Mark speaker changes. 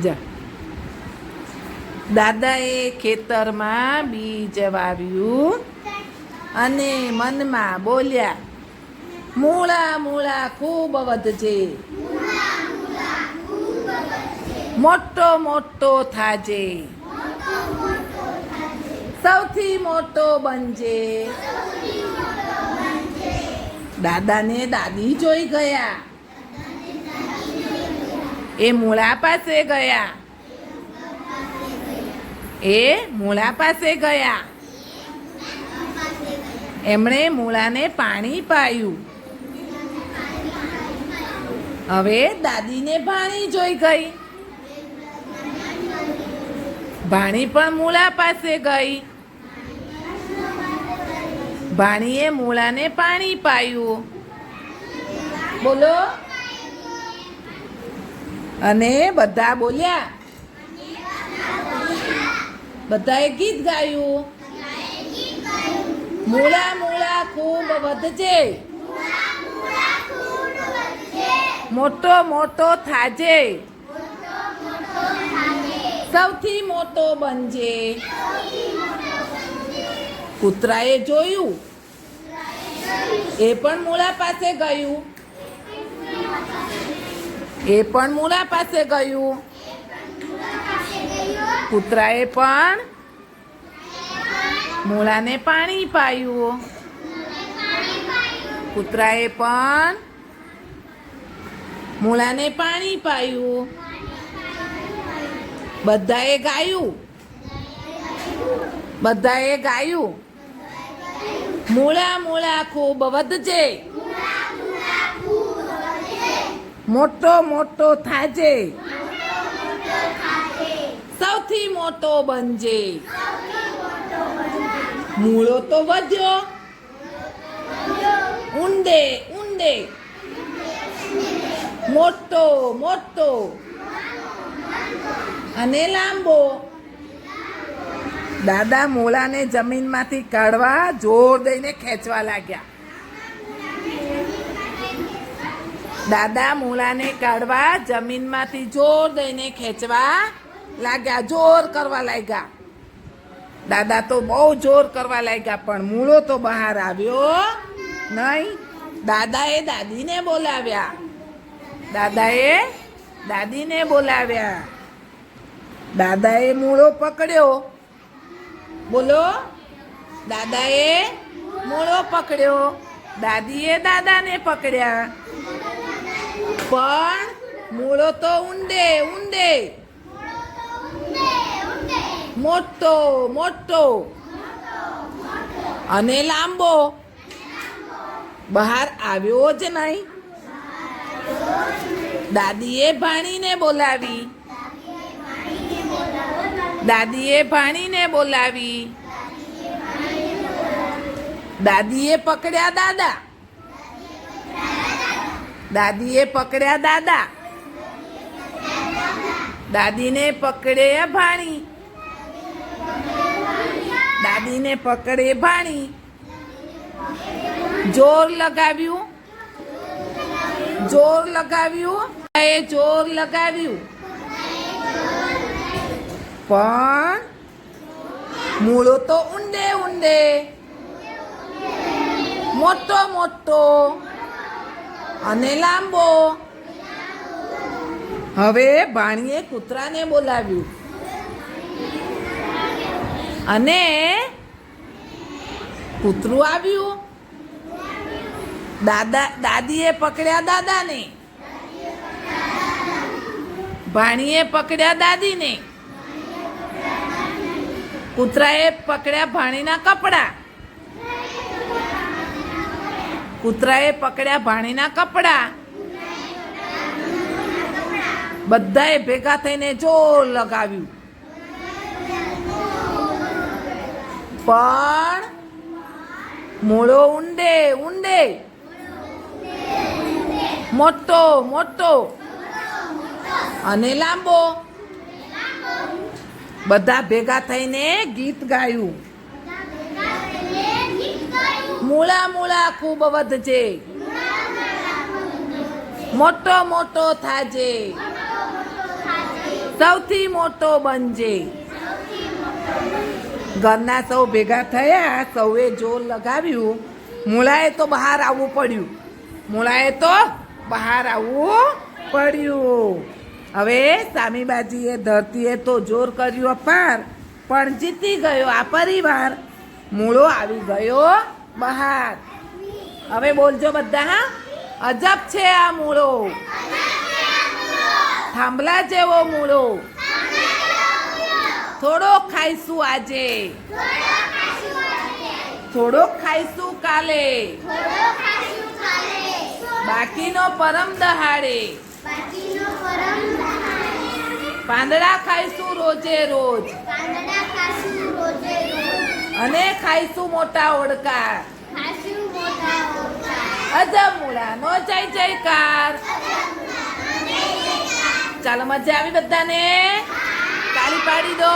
Speaker 1: જા. દાદાએ ખેતરમાં બીજ વાવ્યું અને મનમાં બોલ્યા, મૂળા મૂળા ખૂબ વધજે. મોટો મોટો થાજે. સૌથી મોટો બનજે. દાદાને દાદી જોઈ ગયા. એ મૂળા પાસે ગયા. એ મૂળા પાસે ગયા. એમણે મૂળાને પાણી પાયું. હવે દાદીને ભાણી જોઈ ગઈ. ભાણી પણ મૂળા પાસે ગઈ. ભાણીએ મૂળાને પાણી પાયું. બોલો. અને બધા બોલ્યા? બધાએ ગીત ગાયું? મૂળા મૂળા ખૂબ વધજે. મોટો મોટો થાજે. સૌથી મોટો બનજે. કૂતરાએ જોયું. એ પણ મૂળા પાસે ગયું. એ પણ મૂળા પાસે ગયું. કૂતરાએ પણ મૂળાને પાણી પાયું. કૂતરાએ પણ મૂળાને પાણી પાયું. બધાએ ગાયું. બધાએ ગાયું. મૂળા મૂળા ખૂબ વધજે. મોટો મોટો થાજે. સૌથી મોટો બનજે મૂળો તો વધ્યો. ઊંડે ઊંડે. મોટો મોટો. અને લાંબો. દાદા મોળાને જમીનમાંથી કાઢવા જોર દઈને ખેંચવા લાગ્યા. દાદા મૂળાને કાઢવા, જમીનમાંથી જોર દઈને ખેંચવા લાગ્યા, જોર કરવા લાગ્યા. દાદા તો બહુ જોર કરવા લાગ્યા, પણ મૂળો તો બહાર આવ્યો નહીં. દાદાએ દાદીને બોલાવ્યા. દાદાએ દાદીને બોલાવ્યા. દાદાએ મૂળો પકડ્યો. બોલો. દાદાએ મૂળો પકડ્યો. દાદીએ દાદાને પકડ્યા. પણ મૂળો તો ઊંડે ઊંડે. મોટો મોટો. અને લાંબો. બહાર આવ્યો જ નહીં. દાદીએ ભાણીને બોલાવી. દાદીએ ભાણીને બોલાવી. દાદીએ પકડ્યા દાદા. દાદીએ પકડ્યા દાદા. દાદીને પકડે ભાણી દાદીને પકડે ભાણી. જોર લગાવ્યું. જોર લગાવ્યું. એ જોર લગાવ્યું. પણ મૂળો તો ઊંડે ઊંડે. મોટો મોટો. અને લાંબો. હવે ભાણીએ કૂતરાને બોલાવ્યું. અને કૂતરું આવ્યું. દાદા, દાદીએ પકડ્યા દાદાને. ભાણીએ પકડ્યા દાદીને. કૂતરાએ પકડ્યા ભાણીના કપડા. કૂતરાએ પકડ્યા ભાણીના કપડા. બધાએ ભેગા થઈને જોર લગાવ્યું. પણ મોળો ઊંડે ઊંડે. મોટો મોટો. અને લાંબો. બધા ભેગા થઈને ગીત ગાયું. મૂળા મૂળા ખૂબ વધજે. મોટો મોટો થાજે. સૌથી મોટો બનજે. ઘરના સૌ ભેગા થયા, સૌએ જોર લગાવ્યું. મૂળાએ તો બહાર આવવું પડ્યું. મૂળાએ તો બહાર આવવું પડ્યું. હવે સામીબાજીએ ધરતીએ તો જોર કર્યું અપાર, પણ જીતી ગયો આ પરિવાર. મૂળો આવી ગયો બહાર. હવે બોલજો બધા, હા? અજબ છે આ મૂળો. થાંભલા જેવો મૂળો. થોડો ખાઈશું આજે. થોડો ખાઈશું કાલે. બાકીનો પરમ દહાડે. પાંદડા ખાઈશું રોજે રોજ. અને ખાઈશું મોટા ઓડકા અજમુડા નો જય જયકાર. ચાલો મજા આવી બધાને? કાળી પાડી દો.